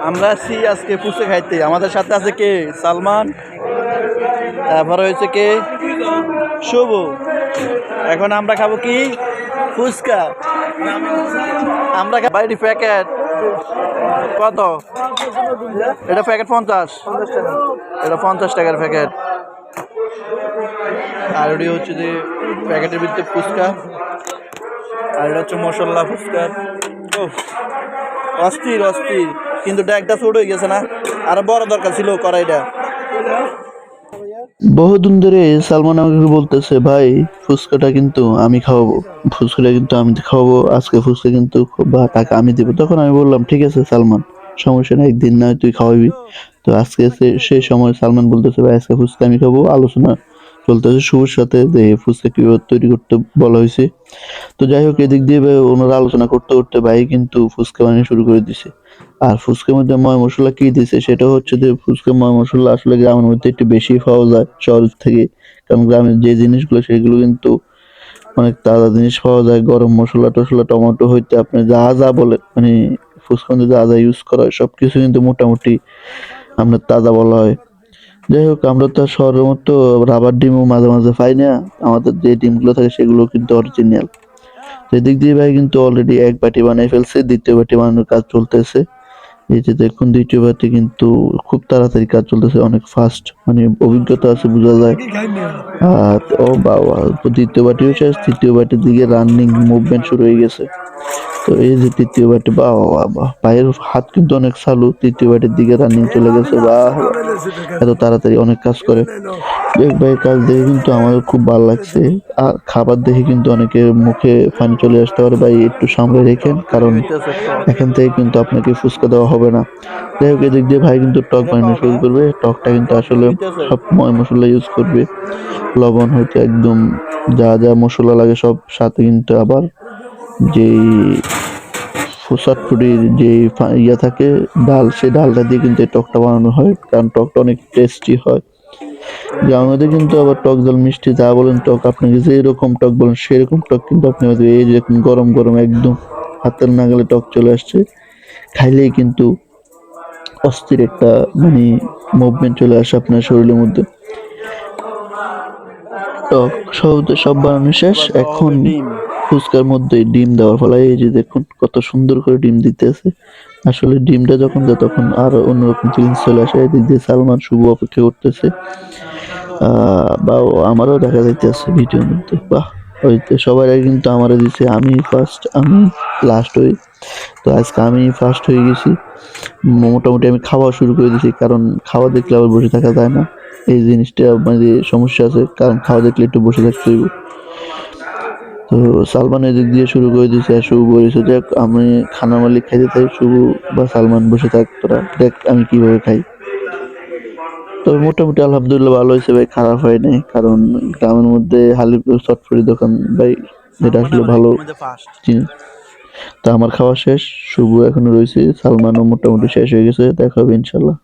আমরা আছি আজকে ফুচকা খাইতে। আমাদের সাথে আছে কে? সালমান। তারপর হয়েছে কে? শুভ। এখন আমরা খাব কি? ফুচকা। আমরা বাইরে প্যাকেট। কত? এটা প্যাকেট পঞ্চাশ। এটা পঞ্চাশ টাকার প্যাকেট। আর ওটি হচ্ছে যে প্যাকেটের ভিতরে ফুচকা। আর এটা হচ্ছে মশলা ফুচকা। অস্থির অস্থির। কিন্তু ড্যাগটা ছোট হয়ে গেছে না। আর বড় দরকার ছিল কড়াইটা। বহুদিন ধরে সালমান আমাকে বলতেছে, ভাই, ফুচকাটা কিন্তু আমি খাওয়াবো। ফুচকাটা কিন্তু আমি খাওয়াবো। আজকে ফুচকা কিন্তু বা টাকা আমি দেবো। তখন আমি বললাম, ঠিক আছে সালমান, সমস্যা নেই, একদিন নয় তুই খাওয়াবি। তো আজকে সে- সময় সালমান বলতেছে, ভাই, আজকে ফুচকা আমি খাব, আলোচনা চলতেছে। শুভর সাথে যে ফুচকা কীভাবে তৈরি করতে বলা হয়েছে। তো যাই হোক, এদিক দিয়ে ওনারা আলোচনা করতে করতে ভাই কিন্তু ফুচকা বানিয়ে শুরু করে দিছে। আর ফুচকার মধ্যে ময় মশলা কি দিছে সেটা হচ্ছে যে ফুচকা, ময় মশলা আসলে গ্রামের মধ্যে একটু বেশি পাওয়া যায় শহর থেকে। কারণ গ্রামের যে জিনিসগুলো, সেগুলো কিন্তু অনেক তাজা জিনিস পাওয়া যায়। গরম মশলা টসলা, টমেটো হইতে আপনি যা যা বলেন মানে ফুচকার মধ্যে যা যা ইউজ করা হয় সব কিছু কিন্তু মোটামুটি আপনার তাজা বলা হয়। যাই হোক, আমরা তো আর মতো রাবার ডিমও মাঝে মাঝে পাই না। আমাদের যে ডিমগুলো থাকে সেগুলো কিন্তু অরিজিনাল সেদিক দিয়ে ভাই কিন্তু অলরেডি এক বাটি বানিয়ে ফেলছে, দ্বিতীয় বাটি বানানোর কাজ চলতেছে। এই যে দেখুন দ্বিতীয় বাটি কিন্তু খুব তাড়াতাড়ি কাজ চলতেছে, অনেক ফাস্ট মানে অভিজ্ঞতা আছে, বোঝা যায়। আর, ও বাবা দ্বিতীয় হচ্ছে আর তৃতীয় বাটির দিকে রানিং মুভমেন্ট শুরু হয়ে গেছে। তো এই যে তৃতীয় বাটি বাহ বাহ বাহ পায়ের হাত কিন্তু অনেক চালু, তৃতীয় বাটির দিকে রানিং চলে গেছে বাহ। এত তাড়াতাড়ি অনেক কাজ করে। ভাই কাজ দেখে কিন্তু আমার খুব ভালো লাগছে। আর খাবার দেখে কিন্তু অনেকের মুখে পানি চলে আসতে পারে। ভাই, একটু সামলে রেখেন, কারণ এখান থেকে কিন্তু আপনাকে ফুচকা দেওয়া হবে না। যাই হোক, এদিক দিয়ে ভাই কিন্তু টক বানানো শুরু করবে। টকটা কিন্তু আসলে সব ময় মশলা ইউজ করবে। লবণ হইতে একদম যা যা মশলা লাগে সব সাথে কিন্তু আবার যেই চটপুরির যে ইয়া থাকে, ডাল, সেই ডালটা দিয়ে কিন্তু এই টকটা বানানো হয়। কারণ টকটা অনেক টেস্টি হয়। আমাদের কিন্তু আবার টক জল মিষ্টি, যা বলেন টক আপনাকে যে এরকম টক বলেন সেরকম টক কিন্তু আপনি এই যে গরম গরম একদম হাতের নাগালে টক চলে আসছে, খাইলেই কিন্তু অস্থির একটা মানে মুভমেন্ট চলে আসে আপনার শরীরের মধ্যে। টক সব সব বানানো শেষ, এখন ফুচকার মধ্যে ডিম দেওয়ার ফলে, এই যে দেখুন কত সুন্দর করে ডিম দিতেছে আসলে ডিমটা যখন দেয় তখন আরও অন্যরকম ফিলিংস চলে আসে এদিক দিয়ে সালমান শুভ অপেক্ষা করতেছে। বা আমারও দেখা যাইতেছে ভিডিওর মধ্যে। বাহ হইতে সবার কিন্তু আমারও দিছে, আমি ফার্স্ট আমি লাস্ট হই। তো আজকে আমি ফার্স্ট হয়ে গেছি। মোটামুটি আমি খাওয়া শুরু করে দিয়েছি কারণ খাওয়া দেখলে আবার বসে থাকা যায় না। এই জিনিসটা মানে সমস্যা আছে, কারণ খাওয়া দেখলে একটু বসে থাকতে হইব। তো সালমান এদিক দিয়ে শুরু করে দিয়েছে আর শুভ বলেছে দেখ আমি খানা মালিক খাইতে থাকি শুভ বা সালমান বসে থাক, তোরা দেখ আমি কীভাবে খাই। তবে মোটামুটি আলহামদুলিল্লাহ ভালো হয়েছে ভাই খারাপ হয় নাই কারণ গ্রামের মধ্যে হালিপুর চটফড়ি দোকান ভাই এটা আসলে ভালো তা আমার খাওয়া শেষ শুভ এখনও রয়েছে সালমানও মোটামুটি শেষ হয়ে গেছে দেখা হবে ইনশাল্লাহ।